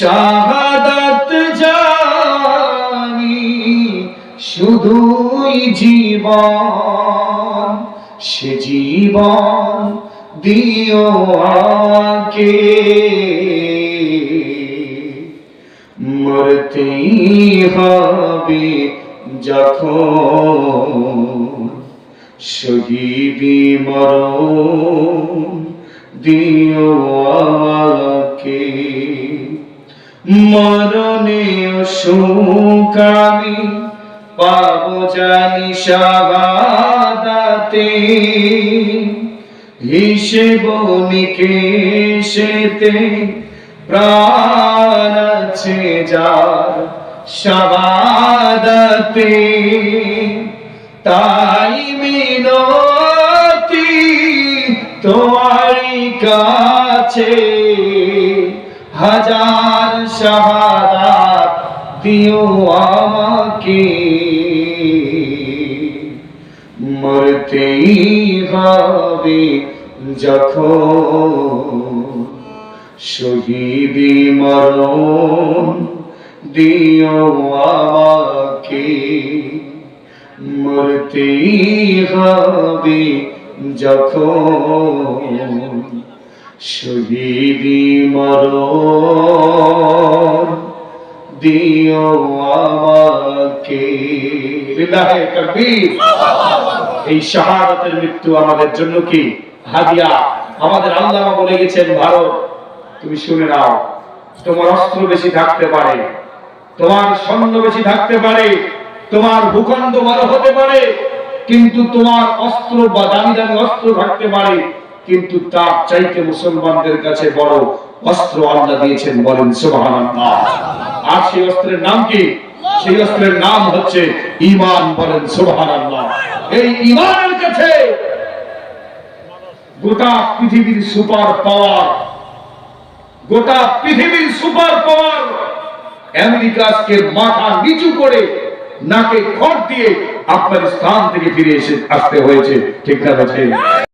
শাহাদাত জানি শুধুই জীবন, সে জীবন দিও আমাকে। মরতেই হবে যখন শহীদি মরণ দিও আমাকে। মরণে সুখ আমি পাব জানি শাহাদাতে হিসেব নিকেশেতে প্রাণ আছে যার শাহাদাতে তাই মিনতি তোমারই কাছে হাজার শাহাদাত দিও আমাকে। মরতেই হবে যখন শহীদি মরণ দিও আমাকে। মরতেই হবে যখন শহীদি মরণ দিও আমাকে। এই শাহাদাতের মৃত্যু আমাদের জন্য কি? হাদিয়া। আমাদের আল্লাহ বলে গেছেন, ভারত, তুমি শুনে নাও, তোমার অস্ত্র বেশি থাকতে পারে, তোমার স্বর্ণ বেশি থাকতে পারে, তোমার ভূখণ্ড বড় হতে পারে, কিন্তু তোমার অস্ত্র বা দামি দামি অস্ত্র থাকতে পারে কিন্তু তার চাইতে মুসলমানদের কাছে বড় অস্ত্র আল্লাহ দিয়েছেন বলেন, সুবহানাল্লাহ। আর সেই অস্ত্রের নাম কি? সেই অস্ত্রের নাম হচ্ছে ঈমান বলেন, সুবহানাল্লাহ। এই ঈমানের কাছে গোটা পৃথিবীর সুপার পাওয়ার, গোটা পৃথিবীর সুপার পাওয়ার আমেরিকাকে মাথা নিচু করে নাকে খড় দিয়ে আপনার স্থান থেকে ফিরে এসে আসতে হয়েছে। ঠিক না